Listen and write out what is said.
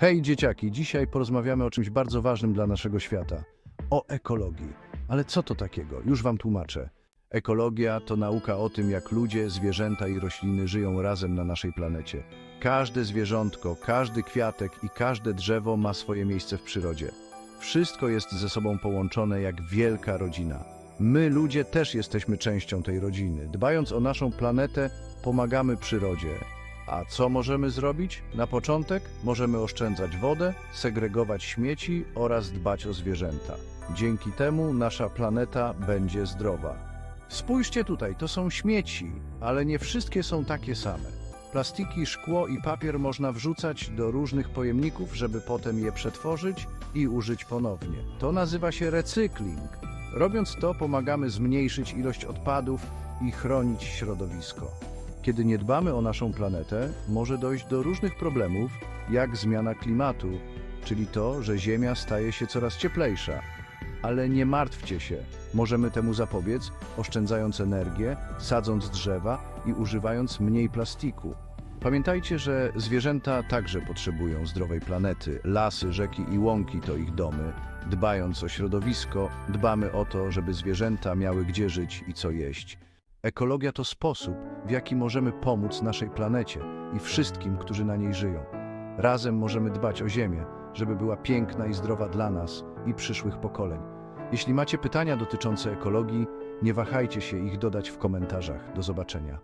Hej dzieciaki, dzisiaj porozmawiamy o czymś bardzo ważnym dla naszego świata. O ekologii. Ale co to takiego? Już wam tłumaczę. Ekologia to nauka o tym, jak ludzie, zwierzęta i rośliny żyją razem na naszej planecie. Każde zwierzątko, każdy kwiatek i każde drzewo ma swoje miejsce w przyrodzie. Wszystko jest ze sobą połączone jak wielka rodzina. My, ludzie, też jesteśmy częścią tej rodziny. Dbając o naszą planetę, pomagamy przyrodzie. A co możemy zrobić? Na początek możemy oszczędzać wodę, segregować śmieci oraz dbać o zwierzęta. Dzięki temu nasza planeta będzie zdrowa. Spójrzcie tutaj, to są śmieci, ale nie wszystkie są takie same. Plastiki, szkło i papier można wrzucać do różnych pojemników, żeby potem je przetworzyć i użyć ponownie. To nazywa się recykling. Robiąc to, pomagamy zmniejszyć ilość odpadów i chronić środowisko. Kiedy nie dbamy o naszą planetę, może dojść do różnych problemów, jak zmiana klimatu, czyli to, że Ziemia staje się coraz cieplejsza. Ale nie martwcie się, możemy temu zapobiec, oszczędzając energię, sadząc drzewa i używając mniej plastiku. Pamiętajcie, że zwierzęta także potrzebują zdrowej planety. Lasy, rzeki i łąki to ich domy. Dbając o środowisko, dbamy o to, żeby zwierzęta miały gdzie żyć i co jeść. Ekologia to sposób, w jaki możemy pomóc naszej planecie i wszystkim, którzy na niej żyją. Razem możemy dbać o Ziemię, żeby była piękna i zdrowa dla nas i przyszłych pokoleń. Jeśli macie pytania dotyczące ekologii, nie wahajcie się ich dodać w komentarzach. Do zobaczenia.